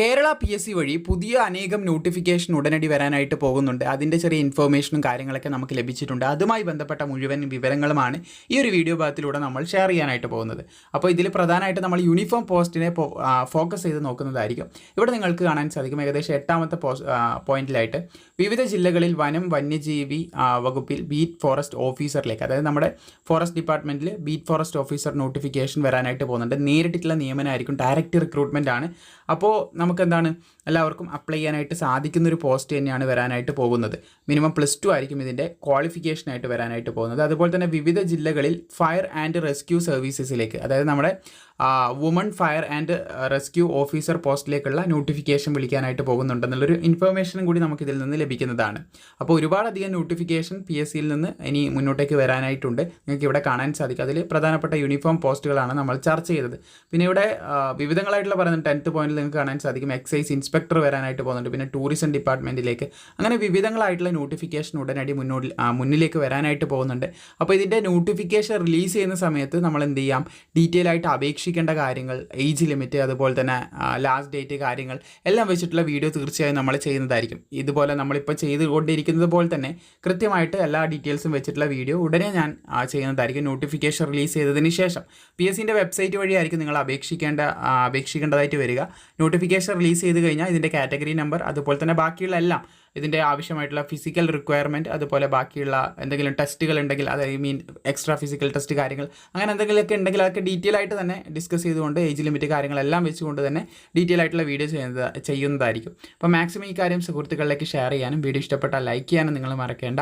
Kerala P S C വഴി പുതിയ അനേകം നോട്ടിഫിക്കേഷൻ ഉടനടി വരാനായിട്ട് പോകുന്നുണ്ട്. അതിന്റെ ചെറിയ ഇൻഫർമേഷനും കാര്യങ്ങളൊക്കെ നമുക്ക് ലഭിച്ചിട്ടുണ്ട്. അതുമായി ബന്ധപ്പെട്ട മുഴുവൻ വിവരങ്ങളുമാണ് ഈ ഒരു വീഡിയോ ഭാഗത്തിലൂടെ നമ്മൾ ഷെയർ ചെയ്യാനായിട്ട് പോകുന്നത്. അപ്പോൾ ഇതിൽ പ്രധാനമായിട്ട് നമ്മൾ യൂണിഫോം പോസ്റ്റിനെ ഫോക്കസ് ചെയ്ത് നോക്കുന്നതായിരിക്കും. ഇവിടെ നിങ്ങൾക്ക് കാണാൻ സാധിക്കും ഏകദേശം എട്ടാമത്തെ പോയിന്റിലായിട്ട് വിവിധ ജില്ലകളിൽ വനം വന്യജീവി വകുപ്പിൽ ബീറ്റ് ഫോറസ്റ്റ് ഓഫീസറിലേക്ക് അതായത് നമ്മുടെ ഫോറസ്റ്റ് ഡിപ്പാർട്ട്മെന്റിൽ ബീറ്റ് ഫോറസ്റ്റ് ഓഫീസർ നോട്ടിഫിക്കേഷൻ വരാനായിട്ട് പോകുന്നുണ്ട്. നേരിട്ടുള്ള നിയമനമായിരിക്കും ഡയറക്റ്റ് റിക്രൂട്ട്മെന്റ് ആണ്. അപ്പോൾ നമുക്ക് എന്താണ് എല്ലാവർക്കും അപ്ലൈ ചെയ്യാനായിട്ട് സാധിക്കുന്ന ഒരു പോസ്റ്റ് തന്നെയാണ് വരാനായിട്ട് പോകുന്നത്. മിനിമം പ്ലസ് ടു ആയിരിക്കും ഇതിന്റെ ക്വാളിഫിക്കേഷനായിട്ട് വരാനായിട്ട് പോകുന്നത്. അതുപോലെ തന്നെ വിവിധ ജില്ലകളിൽ ഫയർ ആൻഡ് റെസ്ക്യൂ സർവീസസിലേക്ക് അതായത് നമ്മുടെ woman fire and rescue officer പോസ്റ്റിലേക്കുള്ള notification വിളിക്കാനായിട്ട് പോകുന്നുണ്ടെന്നുള്ളൊരു ഇൻഫർമേഷനും കൂടി നമുക്ക് ഇതിൽ നിന്ന് ലഭിക്കുന്നതാണ്. അപ്പോൾ ഒരുപാടധികം നോട്ടിഫിക്കേഷൻ പി എസ് സിയിൽ നിന്ന് ഇനി മുന്നോട്ടേക്ക് വരാനായിട്ടുണ്ട്. നിങ്ങൾക്ക് ഇവിടെ കാണാൻ സാധിക്കും. അതിൽ പ്രധാനപ്പെട്ട യൂണിഫോം പോസ്റ്റുകളാണ് നമ്മൾ ചർച്ച ചെയ്തത്. പിന്നെ ഇവിടെ വിവിധങ്ങളായിട്ടുള്ള പറയുന്നത് ടെൻത്ത് പോയിന്റിൽ നിങ്ങൾക്ക് കാണാൻ സാധിക്കും. എക്സൈസ് ഇൻസ്പെക്ടർ വരാനായിട്ട് പോകുന്നുണ്ട്. പിന്നെ ടൂറിസം ഡിപ്പാർട്ട്മെന്റിലേക്ക് അങ്ങനെ വിവിധങ്ങളായിട്ടുള്ള നോട്ടിഫിക്കേഷൻ ഉടനടി മുന്നോട്ട് മുന്നിലേക്ക് വരാനായിട്ട് പോകുന്നുണ്ട്. അപ്പോൾ ഇതിന്റെ നോട്ടിഫിക്കേഷൻ റിലീസ് ചെയ്യുന്ന സമയത്ത് നമ്മൾ എന്ത് ചെയ്യാം? ഡീറ്റെയിൽ ആയിട്ട് അപേക്ഷിക്കേണ്ട കാര്യങ്ങൾ ഏജ് ലിമിറ്റ് അതുപോലെ തന്നെ ലാസ്റ്റ് ഡേറ്റ് കാര്യങ്ങൾ എല്ലാം വെച്ചിട്ടുള്ള വീഡിയോ തീർച്ചയായും നമ്മൾ ചെയ്യുന്നതായിരിക്കും. ഇതുപോലെ നമ്മളിപ്പോൾ ചെയ്തുകൊണ്ടിരിക്കുന്നത് പോലെ തന്നെ കൃത്യമായിട്ട് എല്ലാ ഡീറ്റെയിൽസും വെച്ചിട്ടുള്ള വീഡിയോ ഉടനെ ഞാൻ ചെയ്യുന്നതായിരിക്കും. നോട്ടിഫിക്കേഷൻ റിലീസ് ചെയ്തതിന് ശേഷം പി എസ് സിന്റെ വെബ്സൈറ്റ് വഴിയായിരിക്കും നിങ്ങൾ അപേക്ഷിക്കേണ്ട അപേക്ഷിക്കേണ്ടതായിട്ട് വരിക. നോട്ടിഫിക്കേഷൻ റിലീസ് ചെയ്ത് കഴിഞ്ഞാൽ ഇതിന്റെ കാറ്റഗറി നമ്പർ അതുപോലെ തന്നെ ബാക്കിയുള്ള എല്ലാം ഇതിന്റെ ആവശ്യമായിട്ടുള്ള ഫിസിക്കൽ റിക്വയർമെന്റ് അതുപോലെ ബാക്കിയുള്ള എന്തെങ്കിലും ടെസ്റ്റുകൾ ഉണ്ടെങ്കിൽ അത് I mean extra physical test കാര്യങ്ങൾ അങ്ങനെ എന്തെങ്കിലുമൊക്കെ ഉണ്ടെങ്കിൽ അതൊക്കെ ഡീറ്റെയിൽ ആയിട്ട് തന്നെ ഡിസ്കസ് ചെയ്തുകൊണ്ട് ഏജ് ലിമിറ്റ് കാര്യങ്ങളെല്ലാം വെച്ചുകൊണ്ട് തന്നെ ഡീറ്റെയിൽ ആയിട്ടുള്ള വീഡിയോ ചെയ്യുന്നത് ചെയ്യുന്നതായിരിക്കും. അപ്പോൾ മാക്സിമം ഈ കാര്യം സുഹൃത്തുക്കളിലേക്ക് ഷെയർ ചെയ്യാനും വീഡിയോ ഇഷ്ടപ്പെട്ടാൽ ലൈക്ക് ചെയ്യാനും നിങ്ങൾ മറക്കേണ്ട.